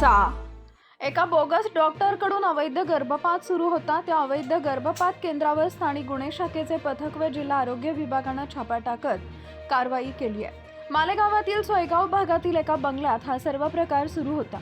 कारवाईचा एका बोगस डॉक्टरकडून अवैध गर्भपात सुरू होता. त्या अवैध गर्भपात केंद्रावर स्थानिक गुन्हे शाखेचे पथक व जिल्हा आरोग्य विभागानं छापा टाकत कारवाई केली आहे. मालेगावातील सोयगाव भागातील एका बंगल्यात हा सर्व प्रकार सुरू होता.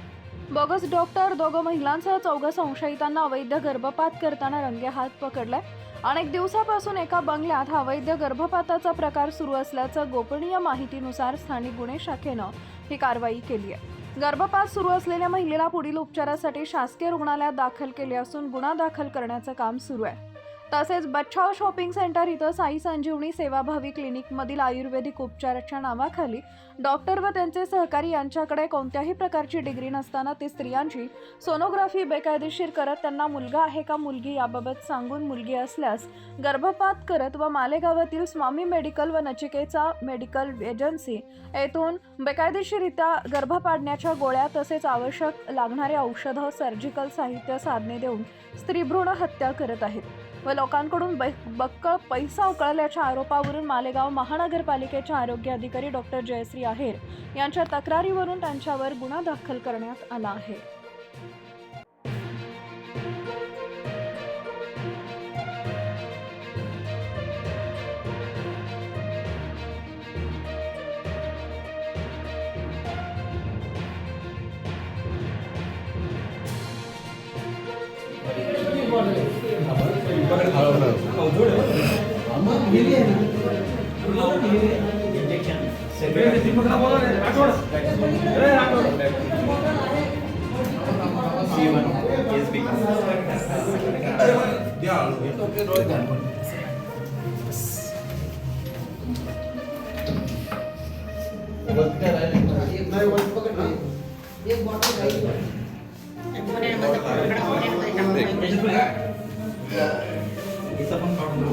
बोगस डॉक्टर दोघं महिलांसह चौघं संशयितांना अवैध गर्भपात करताना रंगे हात पकडलाय. अनेक दिवसापासून एका बंगल्यात हा अवैध गर्भपाताचा प्रकार सुरू असल्याचं गोपनीय माहितीनुसार स्थानिक गुन्हे शाखेनं ही कारवाई केली आहे. गर्भपात सुरू असलेल्या महिलेला पुढील उपचारासाठी शासकीय रुग्णालयात दाखल केले असून गुन्हा दाखल करण्याचं काम सुरू आहे. तसेच बच्छाव शॉपिंग सेंटर इथं साई संजीवनी सेवाभावी क्लिनिकमधील आयुर्वेदिक उपचाराच्या नावाखाली डॉक्टर व त्यांचे सहकारी यांच्याकडे कोणत्याही प्रकारची डिग्री नसताना ते स्त्रियांची सोनोग्राफी बेकायदेशीर करत त्यांना मुलगा आहे का मुलगी याबाबत सांगून मुलगी असल्यास गर्भपात करत व मालेगावातील स्वामी मेडिकल व नचिकेचा मेडिकल एजन्सी येथून बेकायदेशीरित्या गर्भ पाडण्याच्या गोळ्या तसेच आवश्यक लागणारे औषधं सर्जिकल साहित्य साधने देऊन स्त्रीभ्रूण हत्या करत आहेत. व लोकांकडून ब बक्कळ पैसा उकळल्याच्या आरोपावरून मालेगाव महानगरपालिकेच्या आरोग्य अधिकारी डॉक्टर जयश्री आहेर यांच्या तक्रारीवरून त्यांच्यावर गुन्हा दाखल करण्यात आला आहे. एक बॉटल चाहिए बोले मतलब बड़ा बोले तो एकदम इथं पण काढून